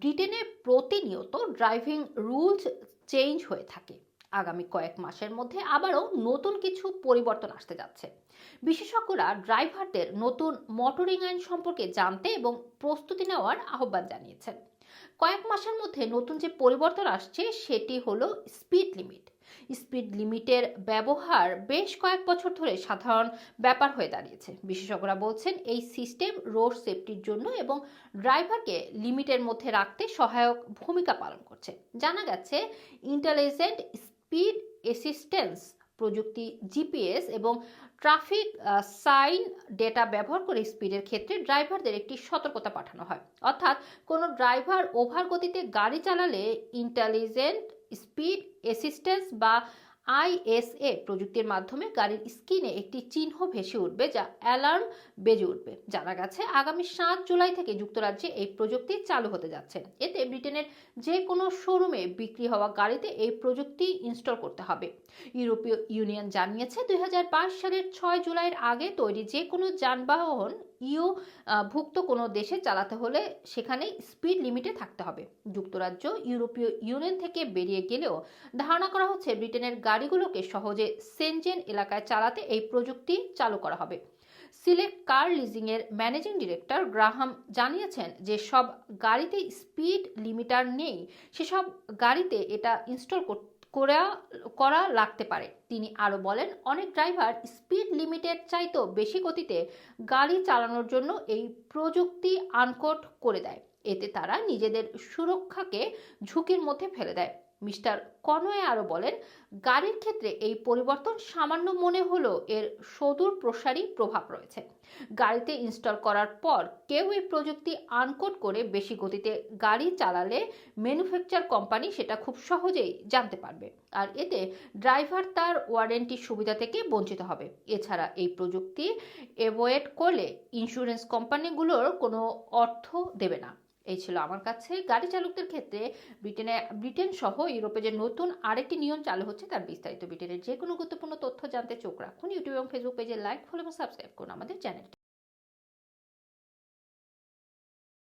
ব্রিটেনে প্রতিনিয়ত driving rules change হয়ে থাকে। আগামী কয়েক মাসের মধ্যে আবারও নতুন কিছু পরিবর্তন আসতে যাচ্ছে। বিশেষজ্ঞরা ড্রাইভারদের নতুন মোটরিং আইন সম্পর্কে জানতে এবং প্রস্তুতি নেওয়ার আহ্বান জানিয়েছেন। কয়েক মাসের মধ্যে নতুন যে পরিবর্তন আসছে, সেটি হলো স্পিড লিমিট। স্পিড লিমিটের ব্যবহার বেশ কয়েক বছর ধরে সাধারণ ব্যাপার হয়ে দাঁড়িয়েছে। বিশেষজ্ঞরা বলছেন, এই সিস্টেম রোড সেফটির জন্য এবং ড্রাইভারকে লিমিটের মধ্যে রাখতে সহায়ক ভূমিকা পালন করছে। জানা গেছে, ইন্টেলিজেন্ট স্পিড অ্যাসিস্ট্যান্স প্রযুক্তি, জিপিএস এবং ট্রাফিক সাইন ডেটা ব্যবহার করে স্পিডের ক্ষেত্রে ড্রাইভারদের একটি সতর্কতা পাঠানো হয়। অর্থাৎ কোনো ড্রাইভার ওভার গতিতে গাড়ি চালালে ইন্টেলিজেন্ট স্পিড অ্যাসিস্ট্যান্স বা আইএসএ প্রযুক্তির মাধ্যমে গাড়ির স্ক্রিনে একটি চিহ্ন ভেসে উঠবে যা অ্যালার্ম বেজে উঠবে। জানা গেছে, আগামী সাত জুলাই থেকে যুক্তরাজ্যে এই প্রযুক্তি চালু হতে যাচ্ছে। এতে ব্রিটেনের যে কোনো শোরুমে বিক্রি হওয়া গাড়িতে এই প্রযুক্তি ইনস্টল করতে হবে। ইউরোপীয় ইউনিয়ন জানিয়েছে, দুই হাজার পাঁচ সালের ছয় জুলাইয়ের আগে তৈরি যে কোনো যানবাহন ইউ ভুক্ত কোনো দেশে চালাতে হলে সেখানে স্পিড লিমিটে থাকতে হবে। যুক্তরাজ্য, ইউরোপীয় ইউনিয়ন থেকে বেরিয়ে গেলেও ধারণা করা হচ্ছে ব্রিটেনের গাড়িগুলোকে সহজে সেনজেন এলাকায় চালাতে এই প্রযুক্তি চালু করা হবে। সিলেক্ট কার লিজিংয়ের ম্যানেজিং ডিরেক্টর গ্রাহাম জানিয়েছেন যে সব গাড়িতে স্পিড লিমিটার নেই, সেসব গাড়িতে এটা ইনস্টল করা করা লাগতে পারে। তিনি আরও বলেন, অনেক ড্রাইভার স্পিড লিমিটের চাইতেও বেশি গতিতে গাড়ি চালানোর জন্য এই প্রযুক্তি আনকোট করে দেয়। এতে তারা নিজেদের সুরক্ষাকে ঝুঁকির মধ্যে ফেলে দেয়। মিস্টার কনওয়ে আরও বলেন গাড়ির ক্ষেত্রে এই পরিবর্তন সামান্য মনে হলেও এর সুদূর প্রসারী প্রভাব রয়েছে। গাড়িতে ইনস্টল করার পর কেউ এই প্রযুক্তি আনকোড করে বেশি গতিতে গাড়ি চালালে ম্যানুফ্যাকচার কোম্পানি সেটা খুব সহজেই জানতে পারবে। আর এতে ড্রাইভার তার ওয়ারেন্টি সুবিধা থেকে বঞ্চিত হবে। এছাড়া এই প্রযুক্তি এভয়েড করলে ইন্স্যুরেন্স কোম্পানিগুলোর কোনো অর্থ দেবে না। এই ছিল আমার কাছে। গাড়ি চালকদের ক্ষেত্রে ব্রিটেনে, ব্রিটেন সহ ইউরোপে যে নতুন আরেকটি নিয়ম চালু হচ্ছে, তার বিস্তারিত ব্রিটেনের যে কোনো গুরুত্বপূর্ণ তথ্য জানতে চোখ রাখুন। ইউটিউব এবং ফেসবুক পেজে লাইক ফলো এবং সাবস্ক্রাইব করুন আমাদের চ্যানেলটি।